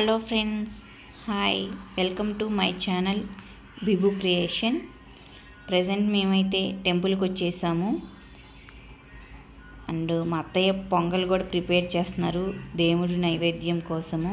Hello friends hi. Welcome to my channel Bibu creation. Present మేమైతే టెంపుల్కి వచ్చేసాము and మా అత్తయ్య పొంగల్ కూడా ప్రిపేర్ చేస్తున్నారు దేవుడి నైవేద్యం కోసము.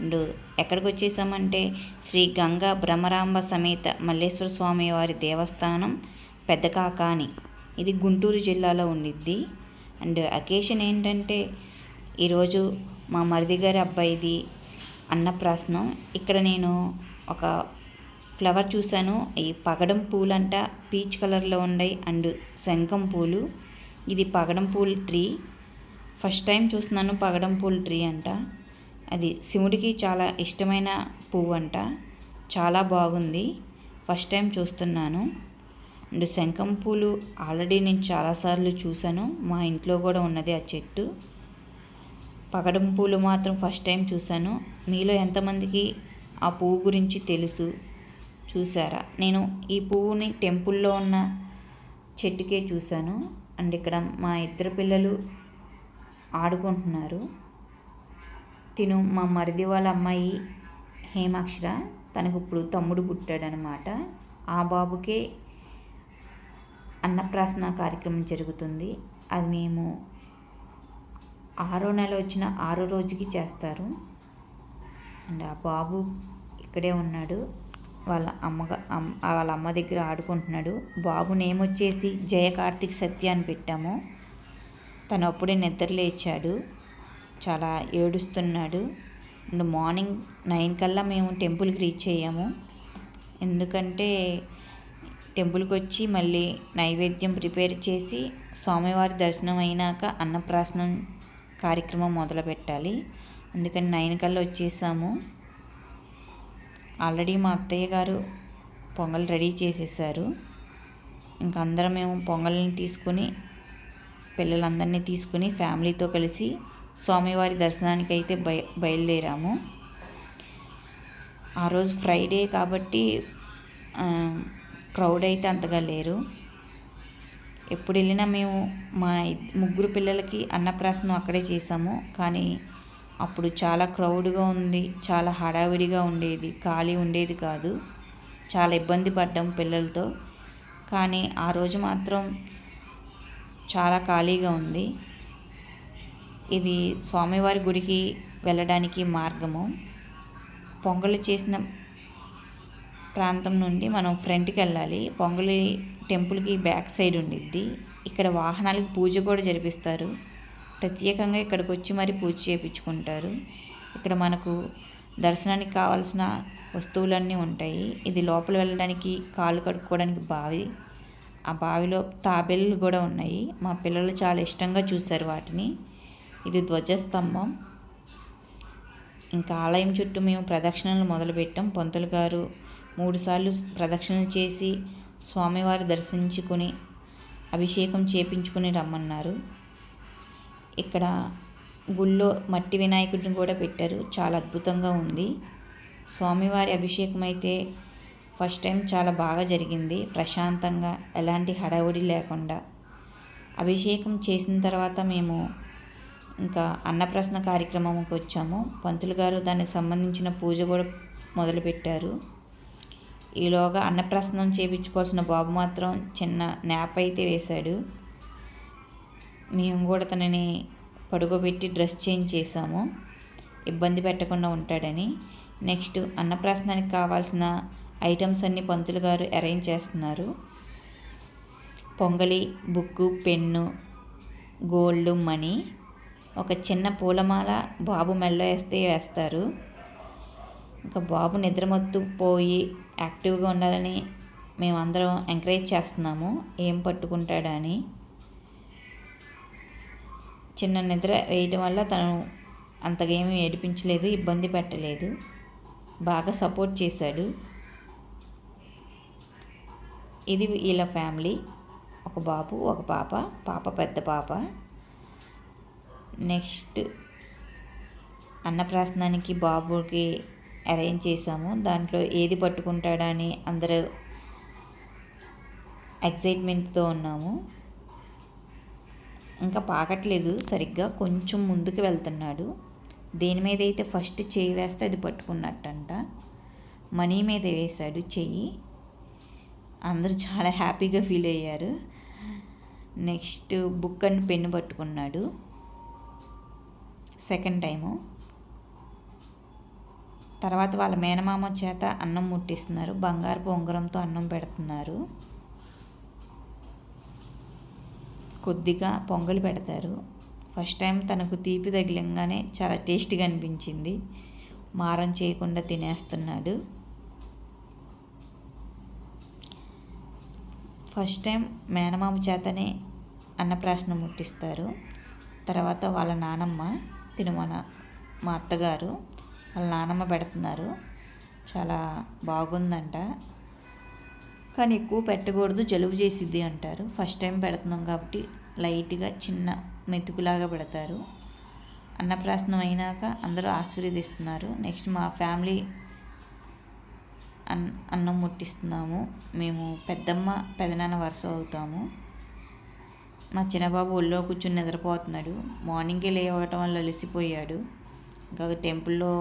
అండ్ ఎక్కడికి వచ్చేసామంటే శ్రీ గంగా భ్రమరాంబ సమేత మల్లేశ్వర స్వామి వారి దేవస్థానం పెద్దకాకాని. ఇది గుంటూరు జిల్లాలో ఉండిద్ది. అండ్ అకేషన్ ఏంటంటే ఈరోజు మా మరిది గారి అబ్బాయిది అన్నప్రాసనం. ఇక్కడ నేను ఒక ఫ్లవర్ చూశాను. ఈ పగడం పూలంట పీచ్ కలర్లో ఉన్నాయి అండ్ శంఖం పూలు. ఇది పగడం పూల ట్రీ. ఫస్ట్ టైం చూస్తున్నాను పగడం పూల ట్రీ అంట. అది శివుడికి చాలా ఇష్టమైన పువ్వు అంట. చాలా బాగుంది. ఫస్ట్ టైం చూస్తున్నాను. అండ్ శంఖం పూలు ఆల్రెడీ నేను చాలాసార్లు చూశాను. మా ఇంట్లో కూడా ఉన్నది ఆ చెట్టు. పగడం పూలు మాత్రం ఫస్ట్ టైం చూశాను. మీలో ఎంతమందికి ఆ పువ్వు గురించి తెలుసు? చూసారా నేను ఈ పువ్వుని టెంపుల్లో ఉన్న చెట్టుకే చూశాను. అండ్ ఇక్కడ మా ఇద్దరు పిల్లలు ఆడుకుంటున్నారు. తిను మా మరిది వాళ్ళ అమ్మాయి హేమాక్షర తనకు ఇప్పుడు తమ్ముడు పుట్టాడనమాట ఆ బాబుకే అన్నప్రాసన కార్యక్రమం జరుగుతుంది. అది మేము ఆరో నెల వచ్చిన ఆరో రోజుకి చేస్తారు. అండ్ ఆ బాబు ఇక్కడే ఉన్నాడు. వాళ్ళ అమ్మగా వాళ్ళ అమ్మ దగ్గర ఆడుకుంటున్నాడు. బాబు నేమ్ వచ్చేసి జయ కార్తిక్ సత్య అని పెట్టాము. తను అప్పుడే నిద్ర లేచాడు. చాలా ఏడుస్తున్నాడు. అండ్ మార్నింగ్ నైన్ కల్లా మేము టెంపుల్కి రీచ్ అయ్యాము. ఎందుకంటే టెంపుల్కి వచ్చి మళ్ళీ నైవేద్యం ప్రిపేర్ చేసి స్వామివారి దర్శనం అయినాక అన్నప్రాసనం కార్యక్రమం మొదలు పెట్టాలి అందుకని నైన్ కల్లా వచ్చేసాము. ఆల్రెడీ మా అత్తయ్య గారు పొంగల్ రెడీ చేసేసారు. ఇంకా అందరం మేము పొంగల్ని తీసుకుని పిల్లలందరినీ తీసుకుని ఫ్యామిలీతో కలిసి స్వామివారి దర్శనానికి అయితే బయ బయలుదేరాము. ఆ రోజు ఫ్రైడే కాబట్టి క్రౌడ్ అయితే అంతగా లేరు. ఎప్పుడు వెళ్ళినా మేము మా ముగ్గురు పిల్లలకి అన్నప్రాసనం అక్కడే చేసాము. కానీ అప్పుడు చాలా క్రౌడ్గా ఉంది చాలా హడావిడిగా ఉండేది ఖాళీ ఉండేది కాదు. చాలా ఇబ్బంది పడ్డాం పిల్లలతో. కానీ ఆ రోజు మాత్రం చాలా ఖాళీగా ఉంది. ఇది స్వామివారి గుడికి వెళ్ళడానికి మార్గము. పొంగలు చేసిన ప్రాంతం నుండి మనం ఫ్రంట్కి వెళ్ళాలి. పొంగలి టెంపుల్కి బ్యాక్ సైడ్ ఉండిద్ది. ఇక్కడ వాహనాలకి పూజ కూడా జరిపిస్తారు. ప్రత్యేకంగా ఇక్కడికి వచ్చి మరి పూజ చేయించుకుంటారు ఇక్కడ మనకు దర్శనానికి కావాల్సిన వస్తువులన్నీ ఉంటాయి. ఇది లోపల వెళ్ళడానికి కాళ్ళు కడుక్కోవడానికి బావి ఆ బావిలో తాబేళ్ళు కూడా ఉన్నాయి. మా పిల్లలు చాలా ఇష్టంగా చూశారు వాటిని. ఇది ధ్వజస్తంభం. ఇంకా ఆలయం చుట్టూ మేము ప్రదక్షిణలు మొదలుపెట్టాం. పంతులు గారు మూడుసార్లు ప్రదక్షిణ చేసి స్వామివారి దర్శించుకుని అభిషేకం చేపించుకుని రమ్మన్నారు. ఇక్కడ గుళ్ళో మట్టి వినాయకుడిని కూడా పెట్టారు. చాలా అద్భుతంగా ఉంది. స్వామివారి అభిషేకం అయితే ఫస్ట్ టైం చాలా బాగా జరిగింది. ప్రశాంతంగా ఎలాంటి హడావుడి లేకుండా. అభిషేకం చేసిన తర్వాత మేము ఇంకా అన్నప్రశ్న కార్యక్రమంకి వచ్చాము. పంతులు గారు దానికి సంబంధించిన పూజ కూడా మొదలుపెట్టారు. ఈలోగా అన్నప్రసన్నం చేయించుకోవాల్సిన బాబు మాత్రం చిన్న న్యాప్ అయితే వేశాడు. మేము కూడా తనని పడుకోబెట్టి డ్రెస్ చేంజ్ చేసాము ఇబ్బంది పెట్టకుండా ఉంటాడని. నెక్స్ట్ అన్నప్రాసనానికి కావాల్సిన ఐటమ్స్ అన్ని పంతులు గారు అరేంజ్ చేస్తున్నారు. పొంగలి బుక్కు పెన్ను గోల్డ్ మనీ. ఒక చిన్న పూలమాల బాబు మెల్ల వేస్తే వేస్తారు. ఇంకా బాబు నిద్రమత్తు పోయి యాక్టివ్గా ఉండాలని మేమందరం ఎంకరేజ్ చేస్తున్నాము. ఏం పట్టుకుంటాడని. చిన్న నిద్ర వేయడం వల్ల తను అంతగా ఏమి ఏడిపించలేదు ఇబ్బంది పెట్టలేదు. బాగా సపోర్ట్ చేశాడు. ఇది వీళ్ళ ఫ్యామిలీ. ఒక బాబు ఒక పాప పాప పెద్ద పాప. నెక్స్ట్ అన్నప్రాసనానికి బాబుకి అరేంజ్ చేసాము దాంట్లో ఏది పట్టుకుంటాడని అందరూ ఎగ్జైట్మెంట్తో ఉన్నాము. ఇంకా పాకట్లేదు సరిగ్గా. కొంచెం ముందుకు వెళ్తున్నాడు. దేని మీద అయితే ఫస్ట్ చెయ్యి వేస్తే అది పట్టుకున్నట్టంట. మనీ మీద వేశాడు చెయ్యి. అందరూ చాలా హ్యాపీగా ఫీల్ అయ్యారు. నెక్స్ట్ బుక్ అండ్ పెన్ను పట్టుకున్నాడు. Second time. తర్వాత వాళ్ళ మేనమామ చేత అన్నం ముట్టిస్తున్నారు. బంగారు ఉంగరంతో అన్నం పెడుతున్నారు. కొద్దిగా పొంగలు పెడతారు. ఫస్ట్ టైం తనకు తీపి తగిలంగానే చాలా టేస్టీగా అనిపించింది. మారం చేయకుండా తినేస్తున్నాడు. ఫస్ట్ టైం మేనమామ చేతనే అన్నప్రాసన ముట్టిస్తారు. తర్వాత వాళ్ళ నానమ్మ తిరుమల మా అత్తగారు వాళ్ళ నానమ్మ పెడుతున్నారు. చాలా బాగుందంట. కానీ ఎక్కువ పెట్టకూడదు జలుబు చేసిద్ది అంటారు. ఫస్ట్ టైం పెడుతున్నాం కాబట్టి లైట్గా చిన్న మెతుకులాగా పెడతారు. అన్నప్రాసనం అయినాక అందరూ ఆశీర్వదిస్తున్నారు. నెక్స్ట్ మా ఫ్యామిలీ అన్ అన్నం ముట్టిస్తున్నాము. మేము పెద్దమ్మ పెదనాన్న వరుస అవుతాము. మా చిన్నబాబు ఒళ్ళో కూర్చుని నిద్రపోతున్నాడు. మార్నింగే లేవటం వల్ల అలసిపోయాడు. ఇంకా టెంపుల్లో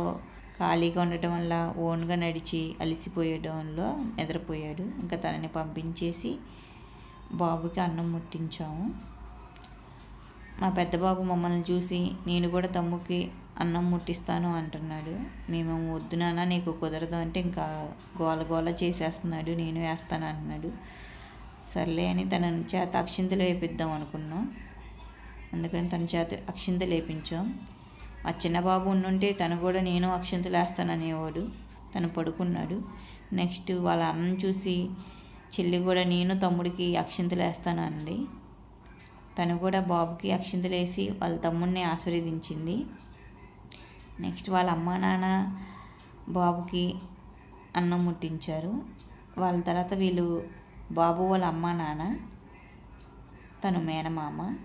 ఖాళీగా ఉండటం వల్ల ఓన్గా నడిచి అలిసిపోయడంలో నిద్రపోయాడు. ఇంకా తనని పంపించేసి బాబుకి అన్నం ముట్టించాము. మా పెద్ద బాబు మమ్మల్ని చూసి నేను కూడా తమ్ముకి అన్నం ముట్టిస్తాను అంటున్నాడు. మేము వద్దు నాన్న నీకు కుదరదు అంటే ఇంకా గోల గోల చేసేస్తున్నాడు. నేను వేస్తాను అంటున్నాడు. సర్లే అని తన చేత అక్షింతలు వేపిద్దాం అనుకున్నాం. అందుకని తన చేత అక్షింతలు వేపించాం. ఆ చిన్న బాబు ఉండుంటే తను కూడా నేను అక్షింతలు వేస్తాను తను పడుకున్నాడు. నెక్స్ట్ వాళ్ళ అన్నం చూసి చెల్లి కూడా నేను తమ్ముడికి అక్షింతలు వేస్తాను అంది తను కూడా బాబుకి అక్షింతలు వేసి వాళ్ళ తమ్ముడిని ఆశీర్వదించింది. నెక్స్ట్ వాళ్ళ అమ్మ నాన్న బాబుకి అన్నం ముట్టించారు. వాళ్ళ తర్వాత వీళ్ళు బాబు వాళ్ళ అమ్మ నాన్న తను మేనమామ.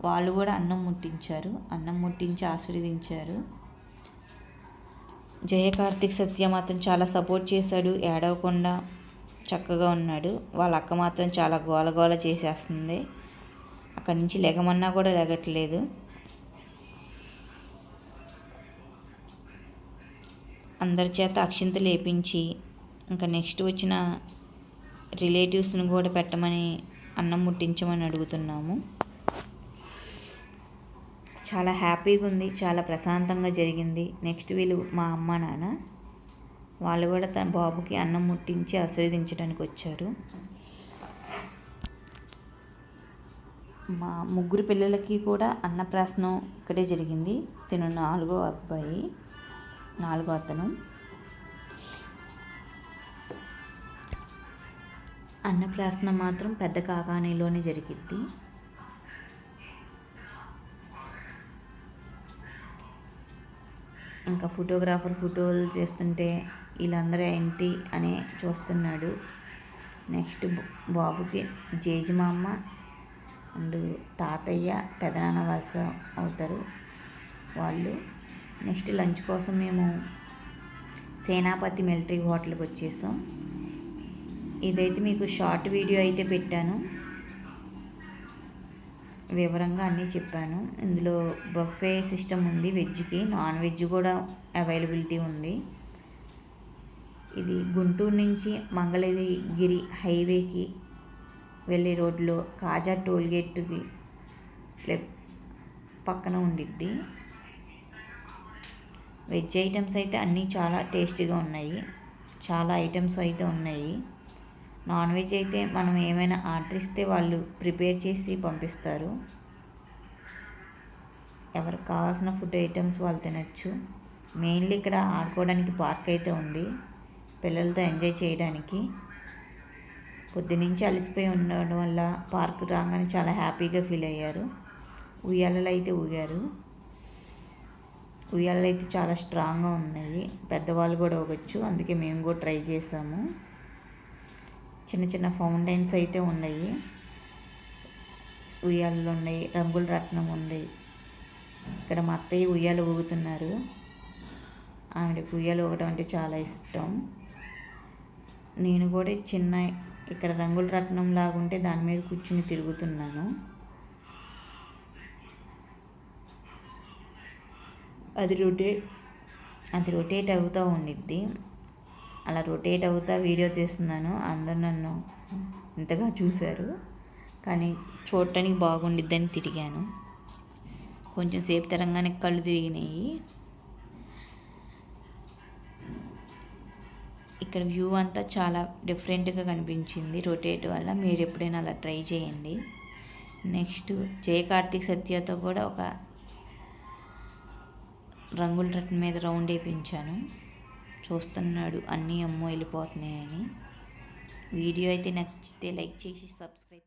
వాళ్ళు కూడా అన్నం ముట్టించారు. అన్నం ముట్టించి ఆశీర్వదించారు. జయ కార్తిక్ సత్య మాత్రం చాలా సపోర్ట్ చేశాడు. ఏడవకుండా చక్కగా ఉన్నాడు. వాళ్ళ అక్క మాత్రం చాలా గోల గోల చేసేస్తుంది. అక్కడి నుంచి లెగమన్నా కూడా లెగట్లేదు. అందరి చేత అక్షింత లేపించి ఇంకా నెక్స్ట్ వచ్చిన రిలేటివ్స్ని కూడా పెట్టమని అన్నం ముట్టించమని అడుగుతున్నాము. చాలా హ్యాపీగా ఉంది చాలా ప్రశాంతంగా జరిగింది. నెక్స్ట్ వీళ్ళు మా అమ్మ నాన్న వాళ్ళు కూడా తన బాబుకి అన్నం ముట్టించి ఆశీర్వదించడానికి వచ్చారు. మా ముగ్గురు పిల్లలకి కూడా అన్నప్రాసనం ఇక్కడే జరిగింది. తిను నాలుగో అబ్బాయి నాలుగో అతను. అన్నప్రాసన మాత్రం పెద్ద కాకానీలోనే జరిగింది ఇంకా ఫోటోగ్రాఫర్ ఫోటోలు చేస్తుంటే వీళ్ళందరూ ఏంటి అని చూస్తున్నాడు. నెక్స్ట్ బాబుకి జేజిమామ్మ అండ్ తాతయ్య పెదనాన్న వరుస అవుతారు వాళ్ళు. నెక్స్ట్ లంచ్ కోసం మేము సేనాపతి మిలిటరీ హోటల్కి వచ్చేసాం. ఇదైతే మీకు షార్ట్ వీడియో అయితే పెట్టాను. వివరంగా అన్నీ చెప్పాను. ఇందులో బఫే సిస్టమ్ ఉంది వెజ్కి. నాన్ వెజ్ కూడా అవైలబిలిటీ ఉంది. ఇది గుంటూరు నుంచి మంగళగిరి హైవేకి వెళ్ళే రోడ్లో కాజా టోల్గేట్కి పక్కన ఉండిద్ది. వెజ్ ఐటమ్స్ అయితే అన్నీ చాలా టేస్టీగా ఉన్నాయి. చాలా ఐటమ్స్ అయితే ఉన్నాయి. నాన్ వెజ్ అయితే మనం ఏమైనా ఆర్డర్ ఇస్తే వాళ్ళు ప్రిపేర్ చేసి పంపిస్తారు. ఎవరికి కావాల్సిన ఫుడ్ ఐటమ్స్ వాళ్ళు తినచ్చు. మెయిన్లీ ఇక్కడ ఆడుకోవడానికి పార్క్ అయితే ఉంది. పిల్లలతో ఎంజాయ్ చేయడానికి. పొద్దునుంచి అలసిపోయి ఉండడం వల్ల పార్క్ రాగానే చాలా హ్యాపీగా ఫీల్ అయ్యారు. ఉయ్యాలలో అయితే ఊగారు. ఉయ్యాలలు అయితే చాలా స్ట్రాంగ్గా ఉన్నాయి. పెద్దవాళ్ళు కూడా ఊగొచ్చు. అందుకే మేము కూడా ట్రై చేసాము. చిన్న చిన్న ఫౌంటైన్స్ అయితే ఉన్నాయి. ఉయ్యాలలు ఉన్నాయి రంగుల రత్నం ఉంది. ఇక్కడ మా అత్తయ్య ఉయ్యాలు ఊగుతున్నారు. ఆవిడకి ఉయ్యాలు ఊగడం అంటే చాలా ఇష్టం. నేను కూడా చిన్న ఇక్కడ రంగుల రత్నం లాగుంటే దాని మీద కూర్చుని తిరుగుతున్నాను. అది రొటేట్ అది రొటేట్ అవుతూ ఉండిద్ది. అలా రొటేట్ అవుతా వీడియో తీస్తున్నాను. అందరు నన్ను ఇంతగా చూశారు. కానీ చూడటానికి బాగుండిద్దని తిరిగాను. కొంచెం సేపు తెరంగానే కళ్ళు తిరిగినాయి. ఇక్కడ వ్యూ అంతా చాలా డిఫరెంట్గా కనిపించింది రొటేట్ వల్ల. మీరు ఎప్పుడైనా అలా ట్రై చేయండి. నెక్స్ట్ జయ కార్తీక్ సత్యతో కూడా ఒక రంగుల రట్న మీద రౌండ్ వేయించాను చూస్తున్నాడు. అన్నీ అమ్మో వెళ్ళిపోతున్నాయని. వీడియో అయితే నచ్చితే లైక్ చేసి సబ్స్క్రైబ్